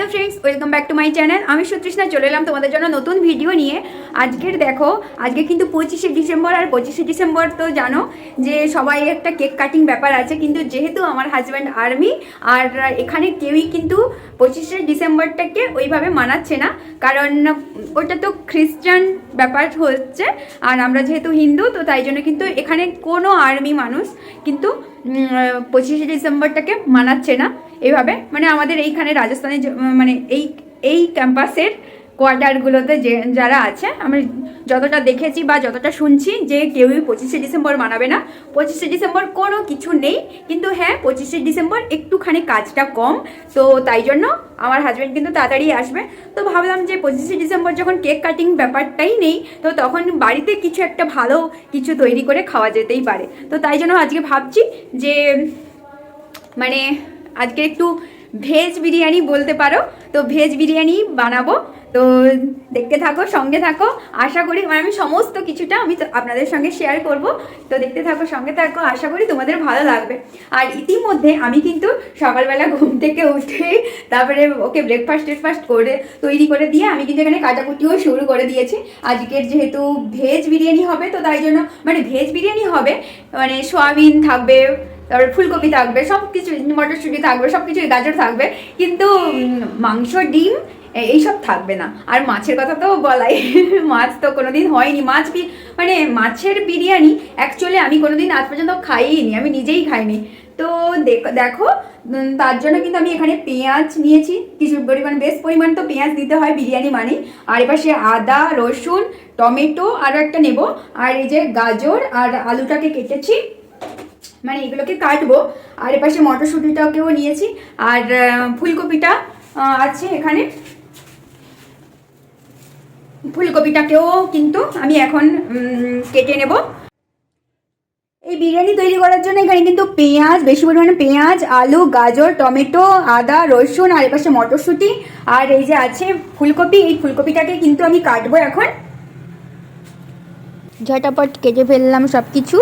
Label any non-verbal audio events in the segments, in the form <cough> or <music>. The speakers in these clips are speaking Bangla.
Hello friends welcome back to my channel আমি সুতৃষ্ণা, চলে এলাম তোমাদের জন্য নতুন ভিডিও নিয়ে। আজকের দেখো, আজকে কিন্তু পঁচিশে ডিসেম্বর আর পঁচিশে ডিসেম্বর তো জানো যে সবাই একটা কেক কাটিং ব্যাপার আছে, কিন্তু যেহেতু আমার হাজব্যান্ড আর্মি আর এখানে কেউই কিন্তু পঁচিশে ডিসেম্বরটাকে ওইভাবে মানাচ্ছে না, কারণ ওটা তো খ্রিস্টান ব্যাপার হচ্ছে, আর আমরা যেহেতু হিন্দু, তো তাই জন্য কিন্তু এখানে কোনো আর্মি মানুষ কিন্তু পঁচিশে ডিসেম্বরটাকে মানাচ্ছে না। এইভাবে মানে আমাদের এইখানে রাজস্থানে মানে এই এই ক্যাম্পাসের কোয়ার্টারগুলোতে যে, যারা আছে, আমি যতটা দেখেছি বা যতটা শুনছি যে কেউই পঁচিশে ডিসেম্বর মানাবে না। পঁচিশে ডিসেম্বর কোনো কিছু নেই, কিন্তু হ্যাঁ পঁচিশে ডিসেম্বর একটুখানি কাজটা কম। তো তাই জন্য আমার হাজব্যান্ড কিন্তু তাড়াতাড়ি আসবে। তো ভাবলাম যে পঁচিশে ডিসেম্বর যখন কেক কাটিং ব্যাপারটাই নেই, তো তখন বাড়িতে কিছু একটা ভালো কিছু তৈরি করে খাওয়া যেতেই পারে। তো তাই জন্য আজকে ভাবছি যে মানে আজকে একটু ভেজ বিরিয়ানি বলতে পারো। তো ভেজ বিরিয়ানি বানাবো। তো দেখতে থাকো, সঙ্গে থাকো। আশা করি মানে আমি সমস্ত কিছুটা আমি আপনাদের সঙ্গে শেয়ার করব। তো দেখতে থাকো, সঙ্গে থাকো। আশা করি তোমাদের ভালো লাগবে। আর ইতিমধ্যে আমি কিন্তু সকালবেলা ঘুম থেকে উঠে তারপরে ওকে ব্রেকফাস্ট টেকফাস্ট করে তৈরি করে দিয়ে আমি কিন্তু এখানে কাটাকুটিও শুরু করে দিয়েছি। আজকের যেহেতু ভেজ বিরিয়ানি হবে, তো তাই জন্য মানে ভেজ বিরিয়ানি হবে। মানে সোয়াবিন থাকবে তারপরে ফুলকপি থাকবে সব কিছু মটরশুঁটি থাকবে সব কিছু গাজর থাকবে, কিন্তু মাংস, ডিম এইসব থাকবে না। আর মাছের কথা তো বলাই, <laughs> মাছ তো কোনোদিন হয়নি। মাছ মানে মাছের বিরিয়ানি অ্যাকচুয়ালি আমি কোনোদিন আজ পর্যন্ত খাইনি, আমি নিজেই খাইনি। তো দেখ- দেখো তার জন্য কিন্তু আমি এখানে পেঁয়াজ নিয়েছি। কিছু পরিমাণ, বেশ পরিমাণ তো পেঁয়াজ দিতে হয় বিরিয়ানি মানে আর এপাশে আদা, রসুন, টমেটো আরও একটা নেব। আর এই যে গাজর আর আলুটাকে কেটেছি। মানে এগুলোকে কাটবো। আর এপাশে মটরশুঁটিটাকেও নিয়েছি। আর ফুলকপিটা আছে এখানে। ফুলকপিটাকেও কিন্তু আমি এখন কেটে নেব। এই বিরিয়ানি তৈরি করার জন্য এখানে কিন্তু পেঁয়াজ, বেশি পরিমাণে পেঁয়াজ, আলু, গাজর, টমেটো, আদা, রসুন আর এপাশে মটরশুঁটি। আর এই যে আছে ফুলকপি, এই ফুলকপিটাকে কিন্তু আমি কাটবো এখন। ঝটাপট কেটে ফেললাম সব কিছু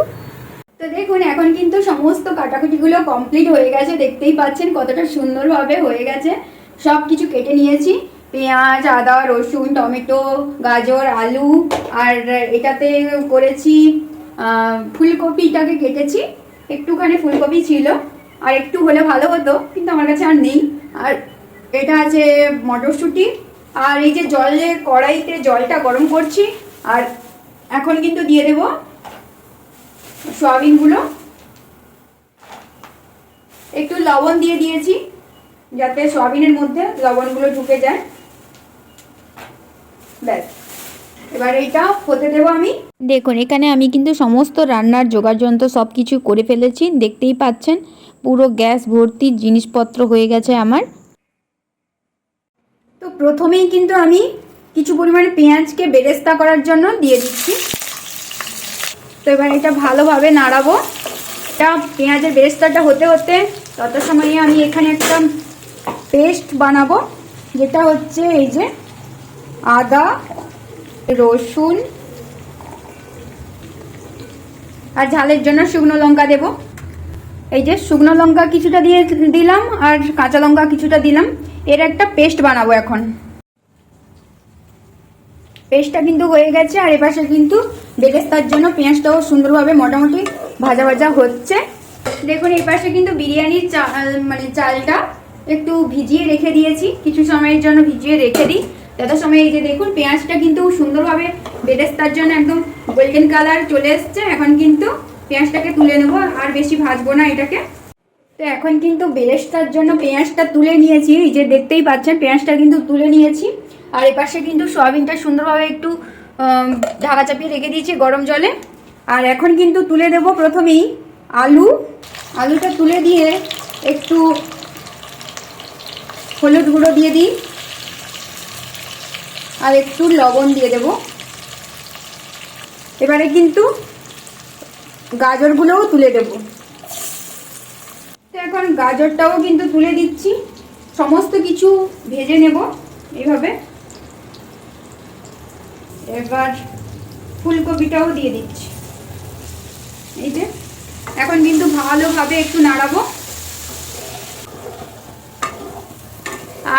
দেখুন, এখন কিন্তু সমস্ত কাটাকুটিগুলো কমপ্লিট হয়ে গেছে। দেখতেই পাচ্ছেন কতটা সুন্দরভাবে হয়ে গেছে। সব কিছু কেটে নিয়েছি। পেঁয়াজ, আদা, রসুন, টমেটো, গাজর, আলু, আর এটাতে করেছি ফুলকপিটাকে কেটেছি। একটুখানি ফুলকপি ছিল। আর একটু হলে ভালো হতো, কিন্তু আমার কাছে আর নেই। আর এটা আছে মটরশুঁটি। আর এই যে জলে কড়াইতে জলটা গরম করছি, আর এখন কিন্তু দিয়ে দেবো সয়াবিনগুলো। একটু লবণ দিয়ে দিয়েছি যাতে সয়াবিনের মধ্যে লবণগুলো ঢুকে যায়। ব্যাস। এবার এইটা হতে দেবো আমি। দেখুন এখানে আমি কিন্তু সমস্ত রান্নার জোগাড় যন্ত্র সব কিছু করে ফেলেছি দেখতেই পাচ্ছেন পুরো গ্যাস ভর্তি জিনিসপত্র হয়ে গেছে আমার। তো প্রথমেই কিন্তু আমি কিছু পরিমাণে পেঁয়াজকে বেরেস্তা করার জন্য দিয়ে দিচ্ছি। তো এবার এটা ভালোভাবে নাড়াবো। এটা পেঁয়াজের বেরেস্তাটা হতে হতে তত সময়ে আমি এখানে একটা পেস্ট বানাবো, যেটা হচ্ছে এই যে আদা, রসুন আর ঝালের জন্য শুকনো লঙ্কা দেব। এই যে শুকনো লঙ্কা কিছুটা দিয়ে দিলাম আর কাঁচা লঙ্কা কিছুটা দিলাম। এর একটা পেস্ট বানাবো এখন। পেস্টটা কিন্তু হয়ে গেছে আর এপাশে কিন্তু বেরেস্তার জন্য পেঁয়াজটাও সুন্দরভাবে মোটামুটি ভাজা ভাজা হচ্ছে। দেখুন, এই পাশে কিন্তু বিরিয়ানির চাল মানে চালটা একটু ভিজিয়ে রেখে দিয়েছি। কিছু সময়ের জন্য ভিজিয়ে রেখে দিই। তত সময় এই যে দেখুন, পেঁয়াজটা কিন্তু সুন্দরভাবে বেরেস্তার জন্য একদম গোল্ডেন কালার চলে এসছে। এখন কিন্তু পেঁয়াজটাকে তুলে নেব, আর বেশি ভাজবো না এটাকে। তো এখন কিন্তু বেরেস্তার জন্য পেঁয়াজটা তুলে নিয়েছি। এই যে দেখতেই পাচ্ছেন, পেঁয়াজটা কিন্তু তুলে নিয়েছি। আর এপাশে কিন্তু সয়াবিনটা সুন্দরভাবে একটু ঢাকা চাপিয়ে রেখে দিয়েছি গরম জলে। আর এখন কিন্তু তুলে দেব প্রথমেই আলু। আলুটা তুলে দিয়ে একটু হলুদ গুঁড়ো দিয়ে দিই। আর একটু লবণ দিয়ে দেব। এবারে কিন্তু গাজরগুলোও তুলে দেবো। তো এখন গাজরটাও কিন্তু তুলে দিচ্ছি। সমস্ত কিছু ভেজে নেব এইভাবে এবার ফুলকপিটাও দিয়ে দিচ্ছি। এই যে, এখন কিন্তু ভালোভাবে একটু নাড়াবো।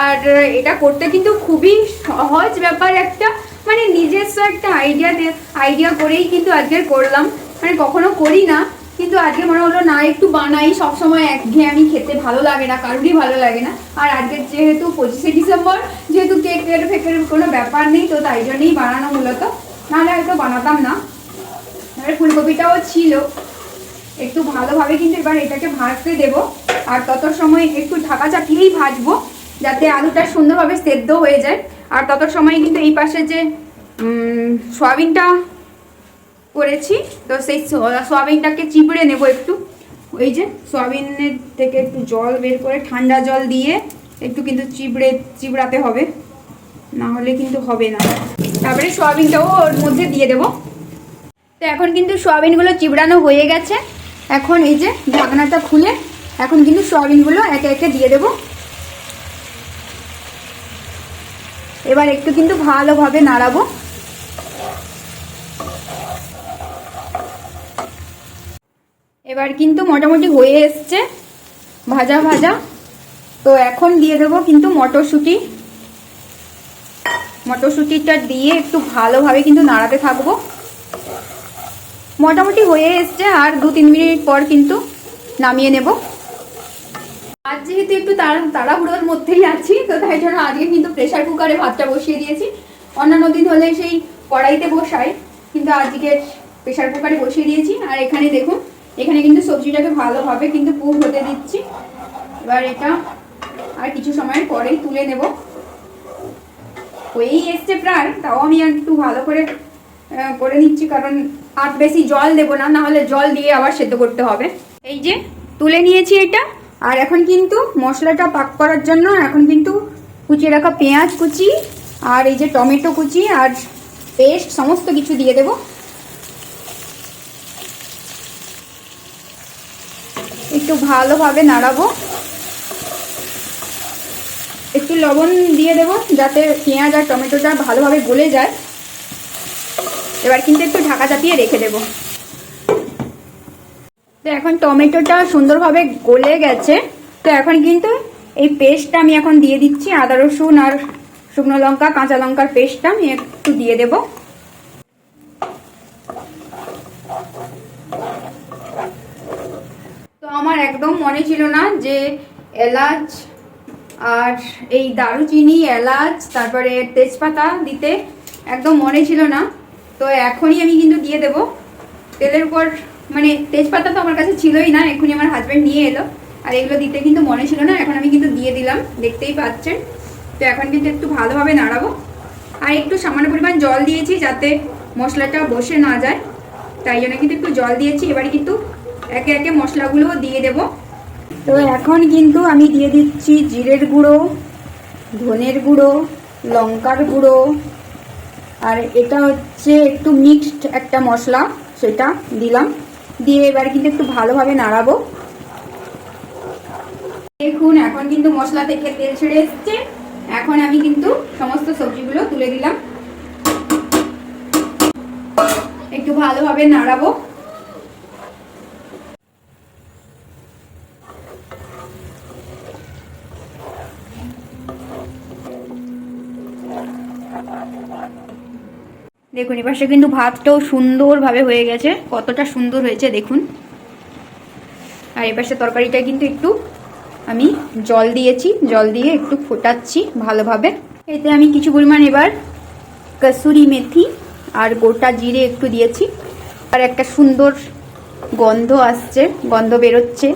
আর এটা করতে কিন্তু খুবই সহজ ব্যাপার একটা মানে নিজস্ব একটা আইডিয়া আইডিয়া করেই কিন্তু আজকে করলাম। মানে কখনো করি না। কিন্তু আজকে মনে হলো, না, একটু বানাই, সবসময় একঘেয়ে আমি খেতে ভালো লাগে না, কারোরই ভালো লাগে না। আর আজকে যেহেতু পঁচিশে ডিসেম্বর, যেহেতু কেক ফেকের কোনো ব্যাপার নেই, তো তাই জন্যই বানানো মূলত। নাহলে হয়তো বানাতাম না। আর ফুলকপিটাও ছিল। একটু ভালোভাবে কিন্তু এবার এটাকে ভাজতে দেব। আর তত সময় একটু ঢাকা চাপিয়েই ভাজবো, যাতে আলুটা সুন্দরভাবে সেদ্ধ হয়ে যায়। আর তত সময় কিন্তু এই পাশে যে সয়াবিনটা করেছি। তো সেই সয়াবিনটাকে চিপড়ে নেব একটু। ওই যে সোয়াবিনের থেকে একটু জল বের করে ঠান্ডা জল দিয়ে একটু কিন্তু চিবড়ে চিবড়াতে হবে। না হলে কিন্তু হবে না। তারপরে সোয়াবিনটাও ওর মধ্যে দিয়ে দেবো। তো এখন কিন্তু সোয়াবিনগুলো চিবড়ানো হয়ে গেছে। এখন এই যে ঢাকনাটা খুলে এখন কিন্তু সোয়াবিনগুলো একে একে দিয়ে দেব। এবার একটু কিন্তু ভালোভাবে নাড়াবো। এবার কিন্তু মোটামুটি হয়ে এসছে। ভাজা ভাজা। তো এখন দিয়ে দেবো কিন্তু মটরশুঁটি। মটরশুঁটিটা দিয়ে একটু ভালোভাবে কিন্তু নাড়াতে থাকব। মোটামুটি হয়ে এসছে আর দু তিন মিনিট পর কিন্তু নামিয়ে নেব। আজ যেহেতু একটু তাড়া, তাড়াহুড়োর মধ্যেই আছি, তো তাই জন্য আজকে কিন্তু প্রেশার কুকারে ভাতটা বসিয়ে দিয়েছি। অন্যান্য দিন হলে সেই কড়াইতে বসাই, কিন্তু আজকে প্রেশার কুকারে বসিয়ে দিয়েছি। আর এখানে দেখুন এখানে কিন্তু সবজিটাকে ভালোভাবে কিন্তু পুর হতে দিচ্ছি। এবার এটা আর কিছু সময় পরেই তুলে নেব। হয়েই এসছে প্রায় তাও আমি একটু ভালো করে করে নিচ্ছি, কারণ আর বেশি জল দেবো না না হলে জল দিয়ে আবার সেদ্ধ করতে হবে। এই যে তুলে নিয়েছি এটা, আর এখন কিন্তু মশলাটা পাক করার জন্য এখন কিন্তু কুচিয়ে রাখা পেঁয়াজ কুচি, আর এই যে টমেটো কুচি, আর পেস্ট, সমস্ত কিছু দিয়ে দেব। একটু ভালোভাবে নাড়াবো। একটু লবণ দিয়ে দেবো যাতে পেঁয়াজ আর টমেটোটা ভালোভাবে গলে যায়। এবার কিন্তু একটু ঢাকা চাপিয়ে রেখে দেব। তো এখন টমেটোটা সুন্দরভাবে গলে গেছে। তো এখন কিন্তু এই পেস্টটা আমি এখন দিয়ে দিচ্ছি। আদা রসুন আর শুকনো লঙ্কা, কাঁচা লঙ্কার পেস্টটা আমি একটু দিয়ে দেব। আমার একদম মনে ছিল না যে এলাচ আর এই দারুচিনি, এলাচ, তারপরে তেজপাতা দিতে একদম মনে ছিল না। তো এখনই আমি কিন্তু দিয়ে দেব। তেলের উপর মানে তেজপাতা তো আমার কাছে ছিলই না, এখনই আমার হাজব্যান্ড নিয়ে এলো। আর এগুলো দিতে কিন্তু মনে ছিল না, এখন আমি কিন্তু দিয়ে দিলাম, দেখতেই পাচ্ছেন। তো এখন কিন্তু একটু ভালোভাবে নাড়াবো। আর একটু সামান্য পরিমাণ জল দিয়েছি যাতে মশলাটা বসে না যায়। তাই জন্য কিন্তু একটু জল দিয়েছি। এবারে কিন্তু একে একে মশলাগুলোও দিয়ে দেবো। তো এখন কিন্তু আমি দিয়ে দিচ্ছি জিরের গুঁড়ো, ধনের গুঁড়ো, লঙ্কার গুঁড়ো। আর এটা হচ্ছে একটু মিক্সড একটা মশলা, সেটা দিলাম। দিয়ে এবার কিন্তু একটু ভালোভাবে নাড়াবো। দেখুন, এখন কিন্তু মশলা থেকে তেল ছেড়ে এসছে। এখন আমি কিন্তু সমস্ত সবজিগুলো তুলে দিলাম। একটু ভালোভাবে নাড়াবো। দেখুন এপাশে কিন্তু ভাতটাও সুন্দরভাবে হয়ে গেছে। কতটা সুন্দর হয়েছে, দেখুন। আর এপাশে তরকারিটা কিন্তু একটু আমি জল দিয়েছি। জল দিয়ে একটু ফোটাচ্ছি ভালোভাবে। এতে আমি কিছু পরিমাণ এবার কসুরি মেথি আর গোটা জিরে একটু দিয়েছি। আর একটা সুন্দর গন্ধ আসছে, গন্ধ বেরোচ্ছে।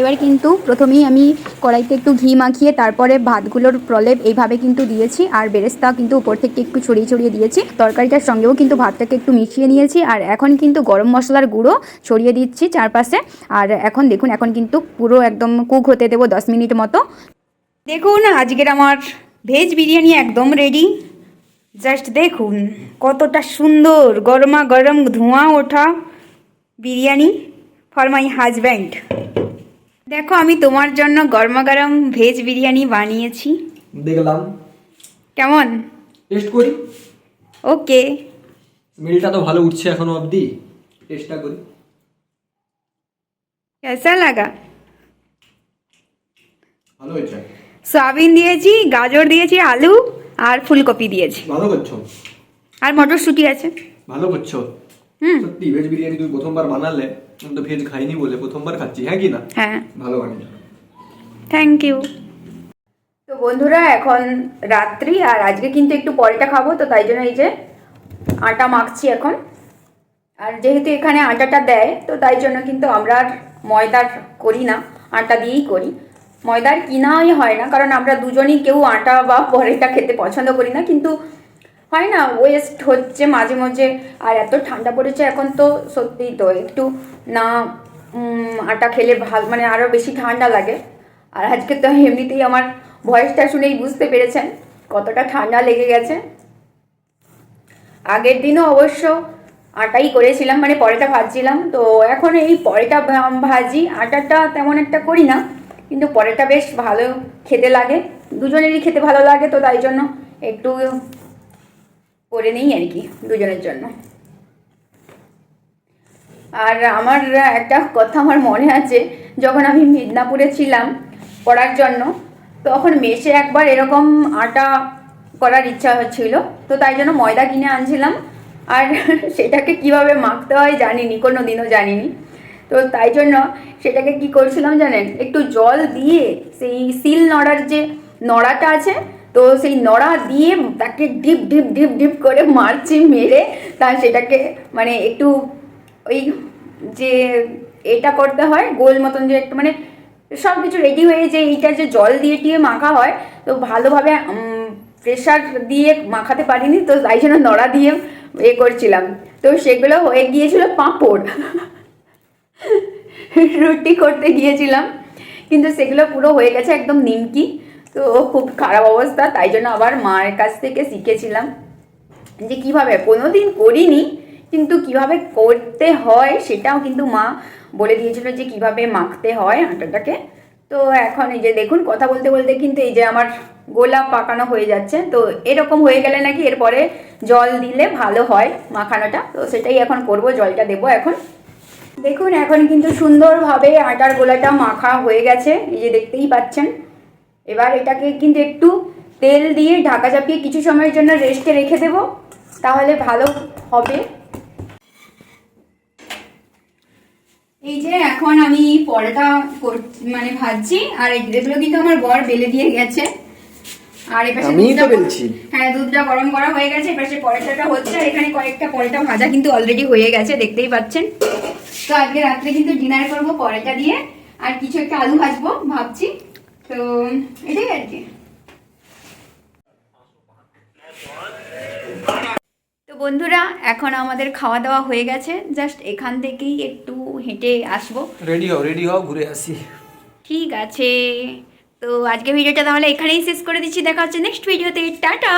এবার কিন্তু প্রথমেই আমি কড়াইতে একটু ঘি মাখিয়ে তারপরে ভাতগুলোর প্রলেপ এইভাবে কিন্তু দিয়েছি আর বেরেস্তা কিন্তু উপর থেকে একটু ছড়িয়ে ছড়িয়ে দিয়েছি। তরকারিটার সঙ্গেও কিন্তু ভাতটাকে একটু মিশিয়ে নিয়েছি আর এখন কিন্তু গরম মশলার গুঁড়ো ছড়িয়ে দিচ্ছি চারপাশে। আর এখন দেখুন, এখন কিন্তু পুরো একদম কুক হতে দেবো দশ মিনিট মতো। দেখুন, আজকের আমার ভেজ বিরিয়ানি একদম রেডি জাস্ট দেখুন, কতটা সুন্দর গরমা গরম ধোঁয়া ওঠা বিরিয়ানি ফর মাই হাজব্যান্ড দেখো আমি তোমার জন্য গরমাগরম ভেজ বিরিয়ানি বানিয়েছি। দেখলাম। কেমন? টেস্ট করি। ওকে মিলটা তো ভালো উঠছে এখনও অবধি। টেস্টটা করি। কেসা লাগা? ভালো হয়েছে। সয়াবিন দিয়েছি গাজর দিয়েছি আলু আর ফুলকপি দিয়েছি। ভালো করছ? আর মটরশুঁটি আছে। ভালো করছ? হুম। সত্যি ভেজ বিরিয়ানি তুমি প্রথমবার বানালে। আমি তো ভেজ খাইনি বলে প্রথমবার খাচ্ছি হ্যাঁ কি না? হ্যাঁ। ভালো বানিয়েছো থ্যাংক ইউ তো বন্ধুরা এখন রাত্রি আর আজকে কিন্তু একটু পরেটা খাব তো তাই জন্য এই যে আটা মাখছি এখন। আর যেহেতু এখানে আটাটা দেয় তো তাই জন্য কিন্তু আমরা আর ময়দার করি না আটা দিয়েই করি। ময়দার কিনাই হয় না কারণ আমরা দুজনই কেউ আটা বা পরেটা খেতে পছন্দ করি না কিন্তু হয় না ওয়েস্ট হচ্ছে মাঝে মাঝে। আর এত ঠান্ডা পড়েছে এখন তো, সত্যিই তো, একটু না আটা খেলে ভালো মানে আরও বেশি ঠান্ডা লাগে। আর আজকে তো এমনিতেই আমার ভয়েসটা শুনেই বুঝতে পেরেছেন কতটা ঠান্ডা লেগে গেছে। আগের দিনও অবশ্য আটাই করেছিলাম মানে পরেটা ভাজছিলাম। তো এখন এই পরেটা ভাজি, আটাটা তেমন একটা করি না। কিন্তু পরেটা বেশ ভালো খেতে লাগে। দুজনেরই খেতে ভালো লাগে তো, তাই জন্য একটু করে নিই আর কি দুজনের জন্য। আর আমার একটা কথা আমার মনে আছে, যখন আমি মিদনাপুরে ছিলাম পড়ার জন্য, তখন মেসে একবার এরকম আটা করার ইচ্ছা হচ্ছিল, তো তাই জন্য ময়দা কিনে আনছিলাম। আর সেটাকে কীভাবে মাখতে হয় জানিনি কোনো দিনও জানিনি। তো তাই জন্য সেটাকে কি করছিলাম জানেন, একটু জল দিয়ে সেই সিল নড়ার যে নড়াটা আছে তো সেই নড়া দিয়ে তাকে ডিপ ডিপ ডিপ ডিপ করে মারছি, মেরে তা সেটাকে মানে একটু ওই যে এটা করতে হয়, গোল মতন যে একটু মানে সব কিছু রেডি হয়ে যে এইটা যে জল দিয়ে টিয়ে মাখা হয়, তো ভালোভাবে প্রেশার দিয়ে মাখাতে পারিনি, তো তাই জন্য নড়া দিয়ে এ করছিলাম। তো সেগুলো হয়ে গিয়েছিল পাঁপড়। রুটি করতে গিয়েছিলাম। কিন্তু সেগুলো পুরো হয়ে গেছে একদম নিমকি। তো খুব খারাপ অবস্থা, তাই জন্য আবার মায়ের কাছ থেকে শিখেছিলাম যে কীভাবে, কোনোদিন করিনি, কিন্তু কীভাবে করতে হয় সেটাও কিন্তু মা বলে দিয়েছিল যে কীভাবে মাখতে হয় আটাটাকে। তো এখন এই যে দেখুন, কথা বলতে বলতে কিন্তু এই যে আমার গোলাপ পাকানো হয়ে যাচ্ছে, তো এরকম হয়ে গেলে নাকি এরপরে জল দিলে ভালো হয় মাখানোটা। তো সেটাই এখন করব, জলটা দেবো এখন। দেখুন, এখন কিন্তু সুন্দরভাবে আটার গোলাটা মাখা হয়ে গেছে, এই যে দেখতেই পাচ্ছেন। এবার এটাকে কিন্তু একটু তেল দিয়ে ঢাকা চাপিয়ে কিছু সময়ের জন্য রেস্টে রেখে দেব তাহলে ভালো হবে। এই যে এখন আমি পরোটা মানে ভাজছি আর এগুলো কিন্তু আমার বর বেলে দিয়ে গেছে। আর এপাশে দুধটা- বেলছি। হ্যাঁ দুধটা গরম করা হয়ে গেছে এপাশে পরোটাটা হচ্ছে আর এখানে কয়েকটা পরোটা ভাজা কিন্তু অলরেডি হয়ে গেছে দেখতেই পাচ্ছেন। তো আজকে রাত্রে কিন্তু ডিনার করব পরোটা দিয়ে আর কিছু একটা আলু ভাজবো ভাবছি। তো এটাই আর কি। তো বন্ধুরা এখন আমাদের খাওয়া দাওয়া হয়ে গেছে। জাস্ট এখান থেকেই একটু হেঁটে আসব। রেডি হও রেডি হও ঘুরে আসি। ঠিক আছে। তো আজকে ভিডিওটা তাহলে এখানেই শেষ করে দিচ্ছি। দেখা হচ্ছে নেক্সট ভিডিওতে টাটা!